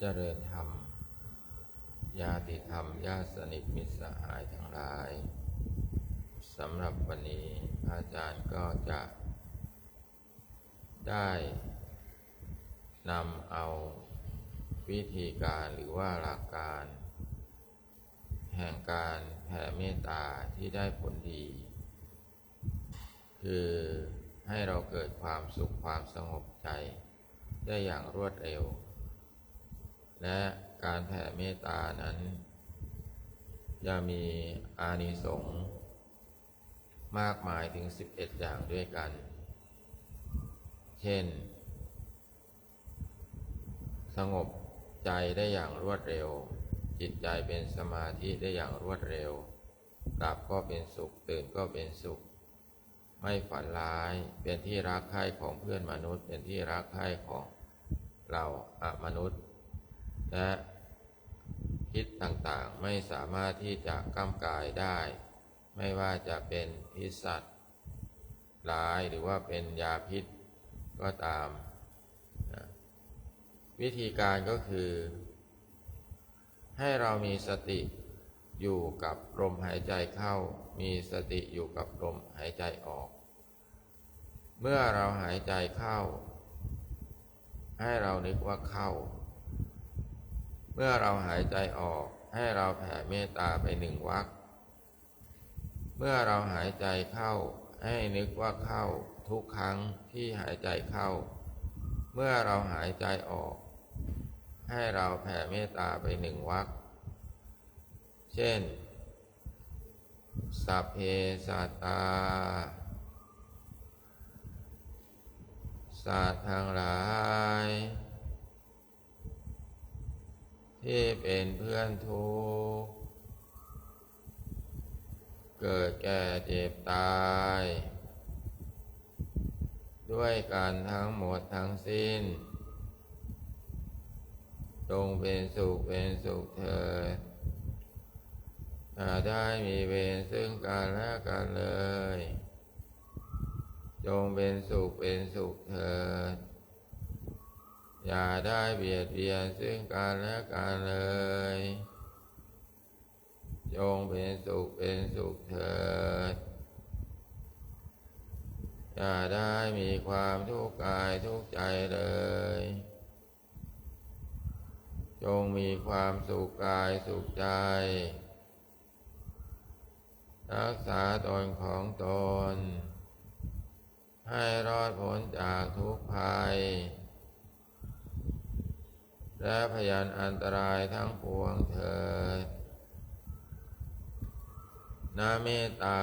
เจริญธรรม ญาติธรรม ญาติสนิทมิตรสหายทั้งหลายสำหรับวันนี้อาจารย์ก็จะได้นำเอาวิธีการหรือว่าหลักการ แห่งการแผ่เมตตาที่ได้ผลดี คือให้เราเกิดความสุขความสงบใจได้อย่างรวดเร็ว และการแผ่เมตตานั้นจะมีอานิสงส์มากมายถึง 11 อย่างด้วยกัน เช่น สงบใจได้อย่างรวดเร็ว จิตใจเป็นสมาธิได้อย่างรวดเร็วหลับก็เป็นสุข ตื่นก็เป็นสุข ไม่ฝันร้าย เป็นที่รักใคร่ของเพื่อนมนุษย์ เป็นที่รักใคร่ของเราอะมนุษย์ และคิดต่างๆไม่สามารถที่จะก้ำกายได้ ไม่ว่าจะเป็นพิษสัตว์ร้ายหรือว่าเป็นยาพิษก็ตามนะวิธีการก็คือ ให้เรามีสติอยู่กับลมหายใจเข้า มีสติอยู่กับลมหายใจออก เมื่อเราหายใจเข้า ให้เรานึกว่าเข้า เมื่อเราหายใจออกให้เราแผ่เมตตาไปหนึ่งวักเมื่อเราหายใจเข้าให้นึกว่าเข้าทุกครั้งที่หายใจเข้า เมื่อเราหายใจออก ให้เราแผ่เมตตาไปหนึ่งวักเช่น สัพเพสัตตาสัตว์ทั้งหลาย ที่เป็นเพื่อนทุกข์เกิดแก่เจ็บตาย ด้วยกันทั้งหมดทั้งสิ้นจงเป็นสุขเป็นสุขเถิดอย่าได้มีเวรซึ่งกันและกันเลย จงเป็นสุขเป็นสุขเถิด อย่าได้เบียดเบียนซึ่งกันและกันเลยจงเป็นสุขเป็นสุขเถิด อย่าได้มีความทุกข์กายทุกข์ใจเลย จงมีความสุขกายสุขใจ รักษาตนของตน ให้รอดพ้นจากทุกภัย และพยานอันตรายทั้งปวงเถิดนาเมตตา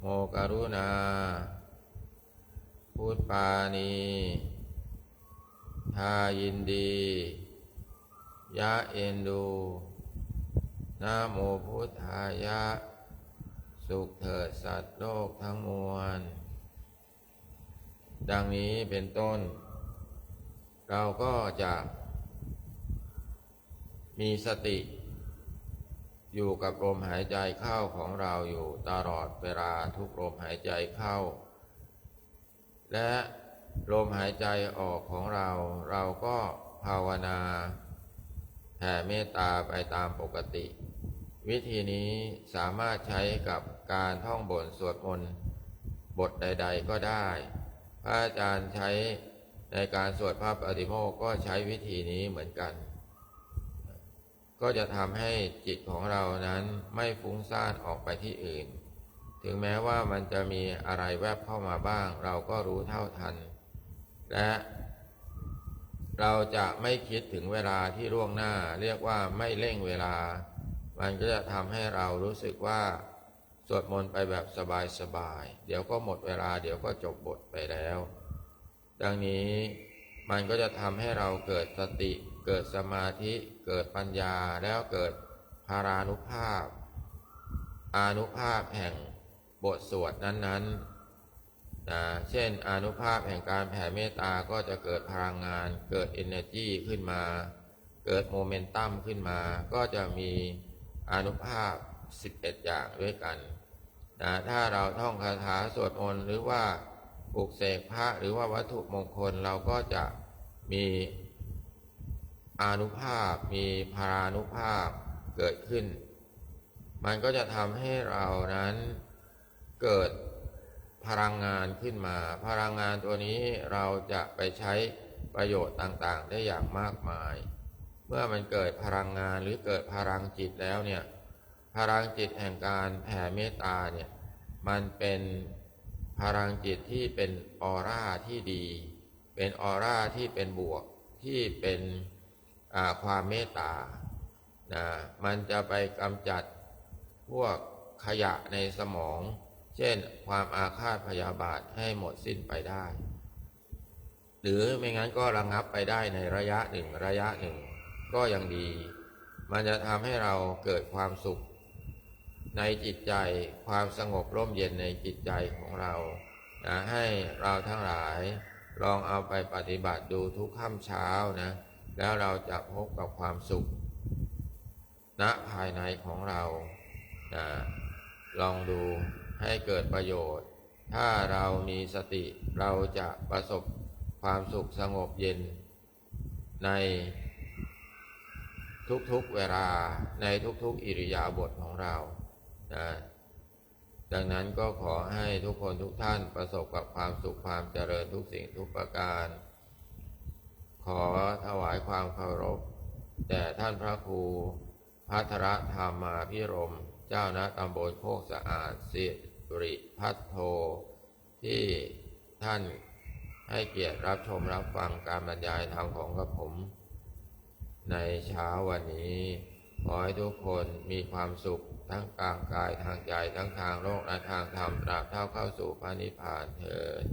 โมกรุณา พุทธปานีทายินดี ยะเอ็นดูนะโมพุทธายะ สุขเถิดสัตว์โลกทั้งมวล ดังนี้เป็นต้น เราก็จะมีสติอยู่กับลมหายใจเข้าของเราอยู่ตลอดเวลาทุกลมหายใจเข้า และลมหายใจออกของเรา เราก็ภาวนาแผ่เมตตาไปตามปกติ วิธีนี้สามารถใช้กับการท่องบทสวดมนต์บทใด ๆ ก็ได้ พระอาจารย์ใช้ ในการสวดพระปฏิโมกก็ใช้วิธีนี้เหมือนกัน ก็จะทำให้จิตของเรานั้นไม่ฟุ้งซ่านออกไปที่อื่น ถึงแม้ว่ามันจะมีอะไรแวบเข้ามาบ้าง เราก็รู้เท่าทัน และเราจะไม่คิดถึงเวลาที่ล่วงหน้า เรียกว่าไม่เร่งเวลา มันก็จะทำให้เรารู้สึกว่าสวดมนต์ไปแบบสบายๆ เดี๋ยวก็หมดเวลา เดี๋ยวก็จบบทไปแล้ว ดังนี้มันก็จะทำให้เราเกิดสติ เกิดสมาธิ เกิดปัญญาแล้วเกิดพารานุภาพ อานุภาพแห่งบทสวดนั้นๆนะเช่นอนุภาพแห่งการแผ่เมตตาก็จะเกิดพลังงาน เกิด energy ขึ้นมา เกิดโมเมนตัมขึ้นมา ก็จะมีอนุภาพ 11 อย่างด้วยกันนะถ้าเราท่องคาถาสวดมนต์หรือว่า ปลุกเสกพระหรือว่าวัตถุมงคลเราก็จะมีอนุภาพมีพารานุภาพเกิดขึ้น มันก็จะทำให้เรานั้นเกิดพลังงานขึ้นมา พลังงานตัวนี้เราจะไปใช้ประโยชน์ต่างๆ ได้อย่างมากมาย เมื่อมันเกิดพลังงานหรือเกิดพลังจิตแล้วเนี่ยพลังจิตแห่งการแผ่เมตตาเนี่ยมันเป็น พลังจิตที่เป็นออร่าที่ดี เป็นออร่าที่เป็นบวกที่เป็นความเมตตานะมันจะไปกำจัดพวกขยะในสมอง เช่นความอาฆาตพยาบาทให้หมดสิ้นไปได้ หรือไม่งั้นก็ระงงับไปได้ในระยะหนึ่งระยะหนึ่ง ก็ยังดี มันจะทำให้เราเกิดความสุข ในจิตใจความสงบร่มเย็นในจิตใจของเรานะให้เราทั้งหลายลองเอาไปปฏิบัติดูทุกค่ำเช้านะ แล้วเราจะพบกับความสุขณะภายในของเรานะลองดูให้เกิดประโยชน์ ถ้าเรามีสติเราจะประสบความสุขสงบเย็น ในทุกๆเวลาในทุกๆอิริยาบถของเรา นะดังนั้นก็ขอให้ทุกคนทุกท่านประสบกับความสุขความเจริญทุกสิ่งทุกประการ ขอถวายความเคารพแด่ท่านพระครูพัทรธรรมาพิรม เจ้าณตำบลโคกสะอาดสิริพัทโท ที่ท่านให้เกียรติรับชมรับฟังการบรรยายธรรมของกระผม ในเช้าวันนี้ ขอให้ทุกคนมีความสุขทั้งกางกายทางใจทั้งทางโลกและทางธรรมตราบเท่าเข้าสู่พระนิพพานเถิด